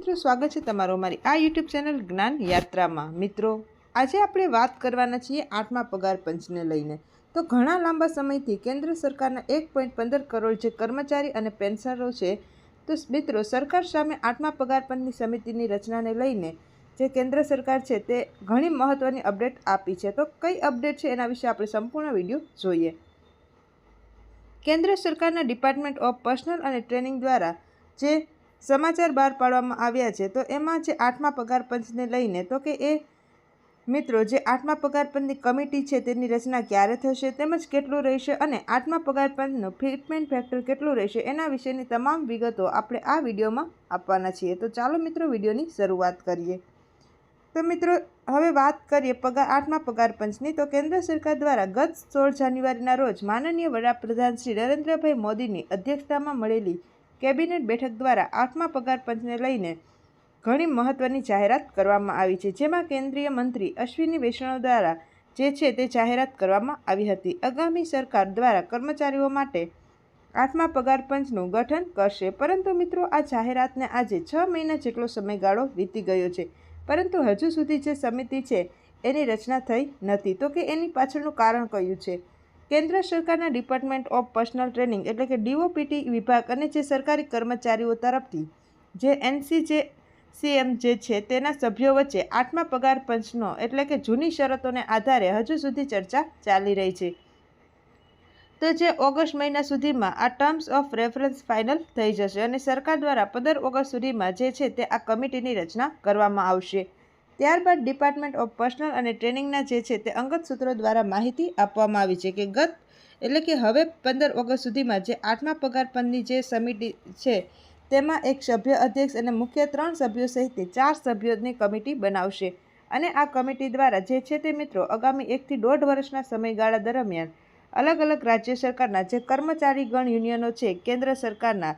મિત્રો, સ્વાગત છે તમારું મારી આ યુટ્યુબ ચેનલ જ્ઞાન યાત્રામાં. મિત્રો, આજે આપણે વાત કરવાના છીએ આઠમા પગાર પંચને લઈને. તો ઘણા લાંબા સમયથી કેન્દ્ર સરકારના એક પોઈન્ટ પંદર કરોડ જે કર્મચારી અને પેન્શનરો છે, તો મિત્રો, સરકાર સામે આઠમા પગાર પંચની સમિતિની રચનાને લઈને જે કેન્દ્ર સરકાર છે તે ઘણી મહત્ત્વની અપડેટ આપી છે. તો કઈ અપડેટ છે એના વિશે આપણે સંપૂર્ણ વીડિયો જોઈએ. કેન્દ્ર સરકારના ડિપાર્ટમેન્ટ ઓફ પર્સનલ અને ટ્રેનિંગ દ્વારા જે સમાચાર બહાર પાડવામાં આવ્યા છે, તો એમાં જે આઠમા પગાર પંચને લઈને, તો કે એ મિત્રો, જે આઠમા પગાર પંચની કમિટી છે તેની રચના ક્યારે થશે, તેમજ કેટલું રહેશે અને આઠમા પગાર પંચનું ફિટમેન્ટ ફેક્ટર કેટલું રહેશે, એના વિશેની તમામ વિગતો આપણે આ વિડીયોમાં આપવાના છીએ. તો ચાલો મિત્રો, વિડીયોની શરૂઆત કરીએ. તો મિત્રો, હવે વાત કરીએ પગાર, આઠમા પગાર પંચની. તો કેન્દ્ર સરકાર દ્વારા ગત સોળ જાન્યુઆરીના રોજ માનનીય વડાપ્રધાન શ્રી નરેન્દ્રભાઈ મોદીની અધ્યક્ષતામાં મળેલી કેબિનેટ બેઠક દ્વારા આઠમા પગાર પંચને લઈને ઘણી મહત્ત્વની જાહેરાત કરવામાં આવી છે, જેમાં કેન્દ્રીય મંત્રી અશ્વિની વૈષ્ણવ દ્વારા જે છે તે જાહેરાત કરવામાં આવી હતી. આગામી સરકાર દ્વારા કર્મચારીઓ માટે આઠમા પગાર પંચનું ગઠન કરશે. પરંતુ મિત્રો, આ જાહેરાતને આજે છ મહિના જેટલો સમયગાળો વીતી ગયો છે. પરંતુ હજુ સુધી જે સમિતિ છે, એની રચના થઈ નથી. તો કે એની પાછળનું કારણ કયું છે? કેન્દ્ર સરકારના ડિપાર્ટમેન્ટ ઓફ પર્સનલ ટ્રેનિંગ એટલે કે ડીઓપીટી વિભાગ અને જે સરકારી કર્મચારીઓ તરફથી જે એનસીજે સીએમ જે છે તેના સભ્યો વચ્ચે આઠમા પગાર પંચનો એટલે કે જૂની શરતોને આધારે હજુ સુધી ચર્ચા ચાલી રહી છે. તો જે ઓગસ્ટ મહિના સુધીમાં આ ટર્મ્સ ઓફ રેફરન્સ ફાઇનલ થઈ જશે અને સરકાર દ્વારા પંદર ઓગસ્ટ સુધીમાં જે છે તે આ કમિટીની રચના કરવામાં આવશે. ત્યારબાદ ડિપાર્ટમેન્ટ ઓફ પર્સનલ અને ટ્રેનિંગના જે છે તે અંગત સૂત્રો દ્વારા માહિતી આપવામાં આવી છે કે ગત, એટલે કે હવે પંદર ઓગસ્ટ સુધીમાં જે આઠમા પગાર પંચની જે સમિતિ છે, તેમાં એક સભ્ય અધ્યક્ષ અને મુખ્ય ત્રણ સભ્યો સહિત ચાર સભ્યોની કમિટી બનાવશે. અને આ કમિટી દ્વારા જે છે તે મિત્રો આગામી એકથી દોઢ વર્ષના સમયગાળા દરમિયાન અલગ અલગ રાજ્ય સરકારના જે કર્મચારીગણ યુનિયનો છે, કેન્દ્ર સરકારના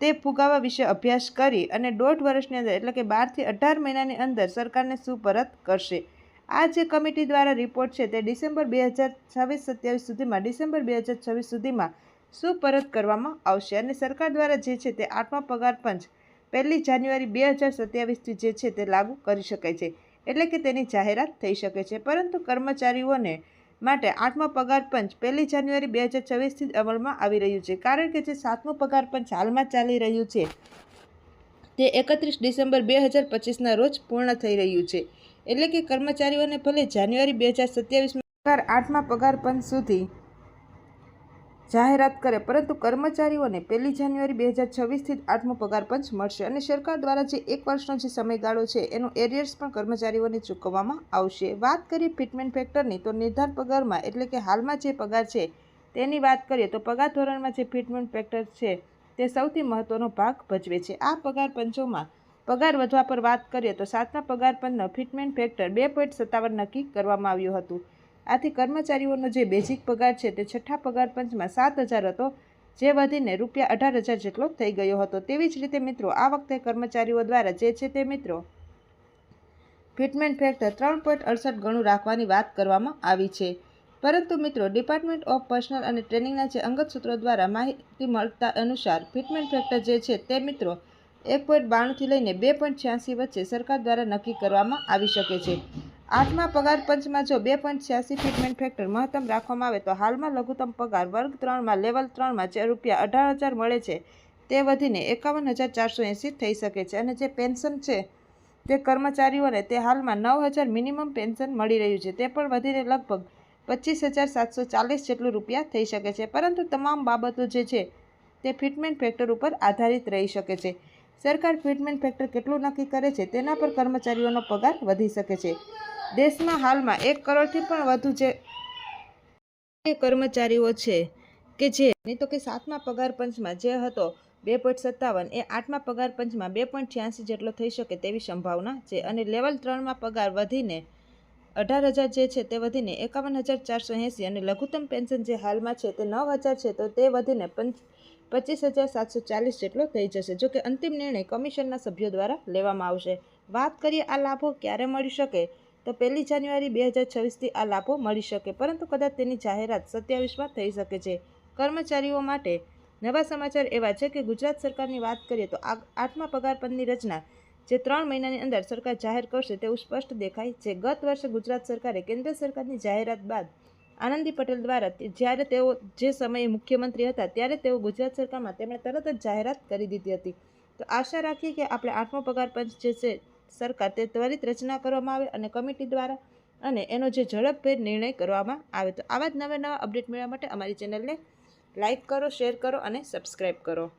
તે ફુગાવા વિશે અભ્યાસ કરી અને દોઢ વર્ષની અંદર એટલે કે બારથી અઢાર મહિનાની અંદર સરકારને સુપરત કરશે. આ જે કમિટી દ્વારા રિપોર્ટ છે તે ડિસેમ્બર બે હજાર છવ્વીસ સત્યાવીસ સુધીમાં ડિસેમ્બર બે હજાર છવ્વીસ સુધીમાં સુપરત કરવામાં આવશે અને સરકાર દ્વારા જે છે તે આઠમા પગાર પંચ પહેલી જાન્યુઆરી બે હજાર સત્યાવીસથી જે છે તે લાગુ કરી શકાય છે. એટલે કે તેની જાહેરાત થઈ શકે છે. પરંતુ કર્મચારીઓને માટે આઠમો પગાર પંચ પહેલી જાન્યુઆરી બે હજાર છવ્વીસથી અમલમાં આવી રહ્યું છે. કારણ કે જે સાતમો પગાર પંચ હાલમાં ચાલી રહ્યું છે, તે એકત્રીસ ડિસેમ્બર બે હજાર પચીસના રોજ પૂર્ણ થઈ રહ્યું છે. એટલે કે કર્મચારીઓને ભલે જાન્યુઆરી બે હજાર સત્યાવીસમાં પગાર આઠમા પગાર પંચ સુધી જાહેરાત કરે, પરંતુ કર્મચારીઓને પહેલી જાન્યુઆરી બે હજાર છવ્વીસથી આઠમો પગાર પંચ મળશે અને સરકાર દ્વારા જે એક વર્ષનો જે સમયગાળો છે, એનું એરિયર્સ પણ કર્મચારીઓને ચૂકવવામાં આવશે. વાત કરીએ ફિટમેન્ટ ફેક્ટરની, તો નિર્ધાર પગારમાં, એટલે કે હાલમાં જે પગાર છે, તેની વાત કરીએ તો પગાર ધોરણમાં જે ફિટમેન્ટ ફેક્ટર છે, તે સૌથી મહત્ત્વનો ભાગ ભજવે છે. આ પગાર પંચોમાં પગાર વધવા પર વાત કરીએ તો સાતમા પગાર પંચનો ફિટમેન્ટ ફેક્ટર બે પોઈન્ટ સત્તાવન નક્કી કરવામાં આવ્યું હતું. આથી કર્મચારીઓનો જે બેઝિક પગાર છે તે છઠ્ઠા પગાર પંચમાં સાત હજાર હતો, જે વધીને રૂપિયા અઢાર હજાર જેટલો થઈ ગયો હતો. તેવી જ રીતે મિત્રો, આ વખતે કર્મચારીઓ દ્વારા જે છે તે મિત્રો, ફિટમેન્ટ ફેક્ટર ત્રણ પોઈન્ટ અડસઠ ગણું રાખવાની વાત કરવામાં આવી છે. પરંતુ મિત્રો, ડિપાર્ટમેન્ટ ઓફ પર્સનલ અને ટ્રેનિંગના જે અંગત સૂત્રો દ્વારા માહિતી મળતા અનુસાર, ફિટમેન્ટ ફેક્ટર જે છે તે મિત્રો, એક પોઈન્ટ બાણુંથી લઈને બે પોઈન્ટ છ્યાસી વચ્ચે સરકાર દ્વારા નક્કી કરવામાં આવી શકે છે. આઠમા પગાર પંચમાં જો બે પોઈન્ટ છ્યાસી ફિટમેન્ટ ફેક્ટર મહત્તમ રાખવામાં આવે તો હાલમાં લઘુત્તમ પગાર વર્ગ ત્રણમાં, લેવલ ત્રણમાં જે રૂપિયા અઢાર હજાર મળે છે, તે વધીને એકાવન હજાર ચારસો એંસી થઈ શકે છે. અને જે પેન્શન છે, તે કર્મચારીઓને તે હાલમાં નવ હજાર મિનિમમ પેન્શન મળી રહ્યું છે. તે પણ વધીને લગભગ પચીસ હજાર સાતસો ચાલીસ જેટલું રૂપિયા થઈ શકે છે. પરંતુ તમામ બાબતો જે છે, તે ફિટમેન્ટ ફેક્ટર ઉપર આધારિત રહી શકે છે. સરકાર ફિટમેન્ટ ફેક્ટર કેટલું નક્કી કરે છે, તેના પર કર્મચારીઓનો પગાર વધી શકે છે. દેશમાં હાલમાં એક કરોડથી પણ વધુ જે કર્મચારીઓ છે કે જે નહીં તો કે સાતમા પગાર પંચમાં જે હતો બે પોઈન્ટ સત્તાવન, એ આઠમા પગાર પંચમાં બે પોઈન્ટ છ્યાસી જેટલો થઈ શકે તેવી સંભાવના છે અને લેવલ ત્રણમાં પગાર વધીને અઢાર હજાર જે છે તે વધીને એકાવન હજાર ચારસો એંસી અને લઘુત્તમ પેન્શન જે હાલમાં છે તે નવ હજાર છે તો તે વધીને પંચ પચીસ હજાર સાતસો ચાલીસ જેટલો થઈ જશે, જો કે અંતિમ નિર્ણય કમિશનના સભ્યો દ્વારા લેવામાં આવશે. વાત કરીએ આ લાભો ક્યારે મળી શકે? તો પહેલી જાન્યુઆરી બે હજાર છવ્વીસથી આ લાભો મળી શકે, પરંતુ કદાચ તેની જાહેરાત સત્યાવીસમાં થઈ શકે છે. કર્મચારીઓ માટે નવા સમાચાર એવા છે કે ગુજરાત સરકારની વાત કરીએ તો આઠમા પગાર પંચની રચના જે ત્રણ મહિનાની અંદર સરકાર જાહેર કરશે તેવું સ્પષ્ટ દેખાય છે. ગત વર્ષે ગુજરાત સરકારે કેન્દ્ર સરકારની જાહેરાત બાદ આનંદી પટેલ દ્વારા જ્યારે તેઓ જે સમયે મુખ્યમંત્રી હતા ત્યારે તેઓ ગુજરાત સરકારમાં તેમણે તરત જ જાહેરાત કરી દીધી હતી. તો આશા રાખીએ કે આપણે આઠમો પગાર પંચ જે છે સરકાર તે ત્વરિત રચના કરવામાં આવે અને કમિટી દ્વારા અને એનો જે ઝડપભેર નિર્ણય કરવામાં આવે. તો આવા જ નવા નવા અપડેટ મેળવવા માટે અમારી ચેનલને લાઇક કરો, શેર કરો અને સબસ્ક્રાઈબ કરો.